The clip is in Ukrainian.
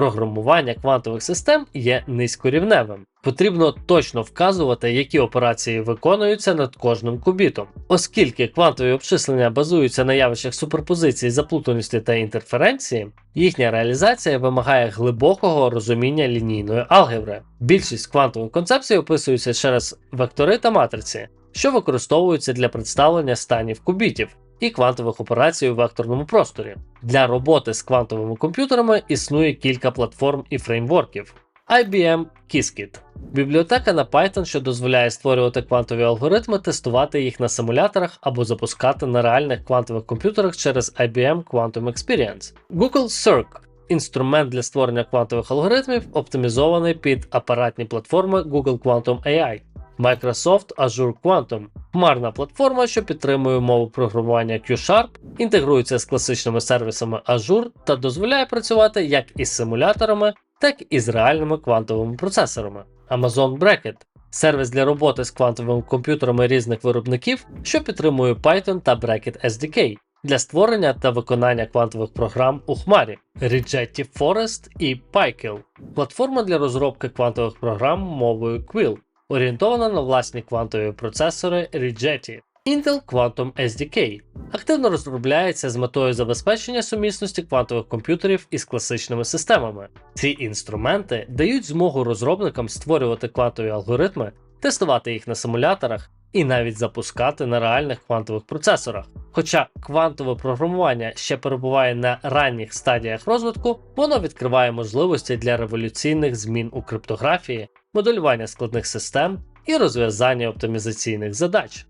Програмування квантових систем є низькорівневим. Потрібно точно вказувати, які операції виконуються над кожним кубітом. Оскільки квантові обчислення базуються на явищах суперпозиції, заплутаності та інтерференції, їхня реалізація вимагає глибокого розуміння лінійної алгебри. Більшість квантових концепцій описуються через вектори та матриці, що використовуються для представлення станів кубітів і квантових операцій у векторному просторі. Для роботи з квантовими комп'ютерами існує кілька платформ і фреймворків. IBM Qiskit – бібліотека на Python, що дозволяє створювати квантові алгоритми, тестувати їх на симуляторах або запускати на реальних квантових комп'ютерах через IBM Quantum Experience. Google Cirq – інструмент для створення квантових алгоритмів, оптимізований під апаратні платформи Google Quantum AI. Microsoft Azure Quantum хмарна платформа, що підтримує мову програмування Q-Sharp, інтегрується з класичними сервісами Azure та дозволяє працювати як із симуляторами, так і з реальними квантовими процесорами. Amazon Bracket сервіс для роботи з квантовими комп'ютерами різних виробників, що підтримує Python та Bracket SDK для створення та виконання квантових програм у хмарі, Rigetti Forest і PyKill платформа для розробки квантових програм мовою Quill орієнтована на власні квантові процесори Rigetti. Intel Quantum SDK активно розробляється з метою забезпечення сумісності квантових комп'ютерів із класичними системами. Ці інструменти дають змогу розробникам створювати квантові алгоритми, тестувати їх на симуляторах і навіть запускати на реальних квантових процесорах. Хоча квантове програмування ще перебуває на ранніх стадіях розвитку, воно відкриває можливості для революційних змін у криптографії, моделювання складних систем і розв'язання оптимізаційних задач.